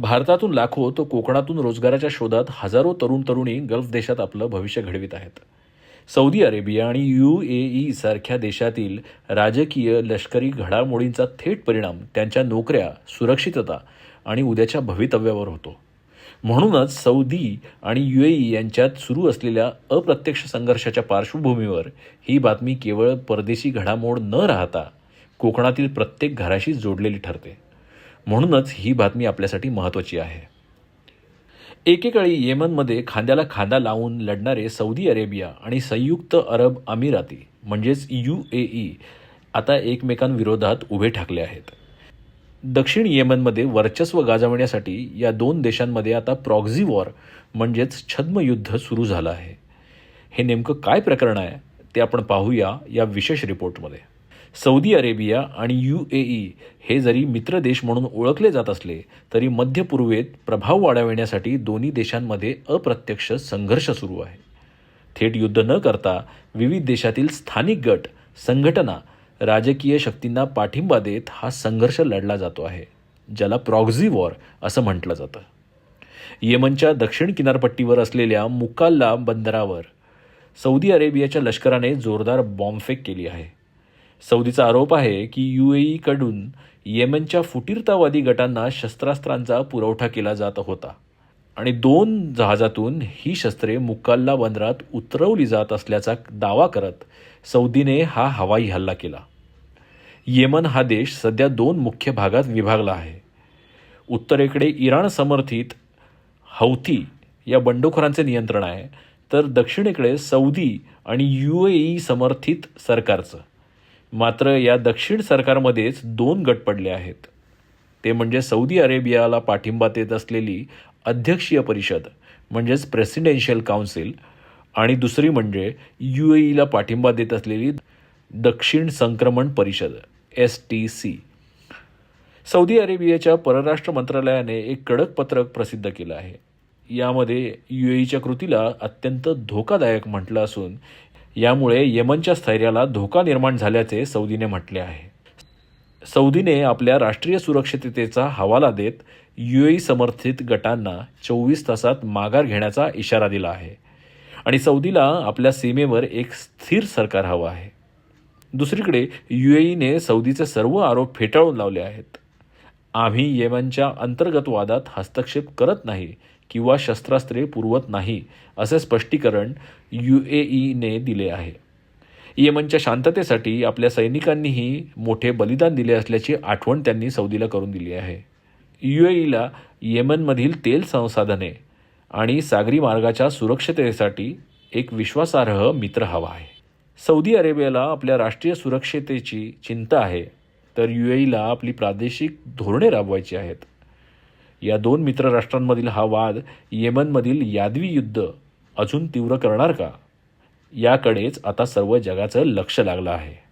भारतातून लाखो तो कोकणातून रोजगाराच्या शोधात हजारो तरुण तरुणी गल्फ देशात आपलं भविष्य घडवित आहेत. सौदी अरेबिया आणि यू ए ई सारख्या देशातील राजकीय लष्करी घडामोडींचा थेट परिणाम त्यांच्या नोकऱ्या सुरक्षितता आणि उद्याच्या भवितव्यावर होतो. म्हणूनच सौदी आणि यू ए ई यांच्यात सुरू असलेल्या अप्रत्यक्ष संघर्षाच्या पार्श्वभूमीवर ही बातमी केवळ परदेशी घडामोड न राहता कोकणातील प्रत्येक घराशी जोडलेली ठरते. म्हणूनच ही बातमी आपल्यासाठी महत्त्वाची आहे. एकेकाळी येमनमध्ये खांद्याला खांदा लावून लढणारे सौदी अरेबिया आणि संयुक्त अरब अमिराती म्हणजेच यू ए ई आता एकमेकांविरोधात उभे ठाकले आहेत. दक्षिण येमनमध्ये वर्चस्व गाजवण्यासाठी या दोन देशांमध्ये आता प्रॉक्झी वॉर म्हणजेच छद्मयुद्ध सुरू झालं आहे. हे नेमकं काय प्रकरण आहे ते आपण पाहूया या विशेष रिपोर्टमध्ये. सौदी अरेबिया आणि यू ए ई हे जरी मित्र देश म्हणून ओळखले जात असले तरी मध्य पूर्वेत प्रभाव वाढविण्यासाठी दोन्ही देशांमध्ये अप्रत्यक्ष संघर्ष सुरू आहे. थेट युद्ध न करता विविध देशातील स्थानिक गट संघटना राजकीय शक्तींना पाठिंबा देत हा संघर्ष लढला जातो आहे ज्याला प्रॉक्झी वॉर असं म्हटलं जातं. येमनच्या दक्षिण किनारपट्टीवर असलेल्या मुकाल्ला बंदरावर सौदी अरेबियाच्या लष्कराने जोरदार बॉम्बफेक केली आहे. सौदीचा आरोप आहे की यू येमनच्या फुटीरतावादी गटांना शस्त्रास्त्रांचा पुरवठा केला जात होता. आणि दोन जहाजातून ही शस्त्रे मुक्काल्ला बंदरात उतरवली जात असल्याचा दावा करत सौदीने हा हवाई हल्ला केला. येमन हा देश सध्या दोन मुख्य भागात विभागला आहे. उत्तरेकडे इराण समर्थित हौथी या बंडखोरांचे नियंत्रण आहे तर दक्षिणेकडे सौदी आणि यू ए ई समर्थित सरकारचं. मात्र या दक्षिण सरकारमध्येच दोन गट पडले आहेत. ते म्हणजे सौदी अरेबियाला पाठिंबा देत असलेली अध्यक्षीय परिषद म्हणजेच प्रेसिडेन्शियल काउन्सिल आणि दुसरी म्हणजे यू ए ईला पाठिंबा देत असलेली दक्षिण संक्रमण परिषद एस टी सी. सौदी अरेबियाच्या परराष्ट्र मंत्रालयाने एक कडक पत्रक प्रसिद्ध केलं आहे. यामध्ये यू एच्या कृतीला अत्यंत धोकादायक म्हटलं असून यामुळे येमनच्या स्थैर्याला धोका निर्माण झाल्याचे सौदीने म्हटले आहे. सौदीने आपल्या राष्ट्रीय सुरक्षिततेचा हवाला देत यू समर्थित गटांना चोवीस तासात माघार घेण्याचा इशारा दिला आहे आणि सौदीला आपल्या सीमेवर एक स्थिर सरकार हवं आहे. दुसरीकडे यू एईने सौदीचे सर्व आरोप फेटाळून लावले आहेत. आम्ही येमनच्या अंतर्गत वादात हस्तक्षेप करत नाही किंवा शस्त्रास्त्रे पुरवत नाही असे स्पष्टीकरण यू ए ईने दिले आहे. येमनच्या शांततेसाठी आपल्या सैनिकांनीही मोठे बलिदान दिले असल्याची आठवण त्यांनी सौदीला करून दिली आहे. यू ए ईला येमनमधील तेल संसाधने आणि सागरी मार्गाच्या सुरक्षिततेसाठी एक विश्वासार्ह मित्र हवा आहे. सौदी अरेबियाला आपल्या राष्ट्रीय सुरक्षितेची चिंता आहे तर यू ईला आपली प्रादेशिक धोरणे राबवायची आहेत. या दोन मित्र राष्ट्रांमधील हा वाद येमनमधील यादवी युद्ध अजून तीव्र करणार का? याकडेच आता सर्व जगाचं लक्ष लागलं आहे.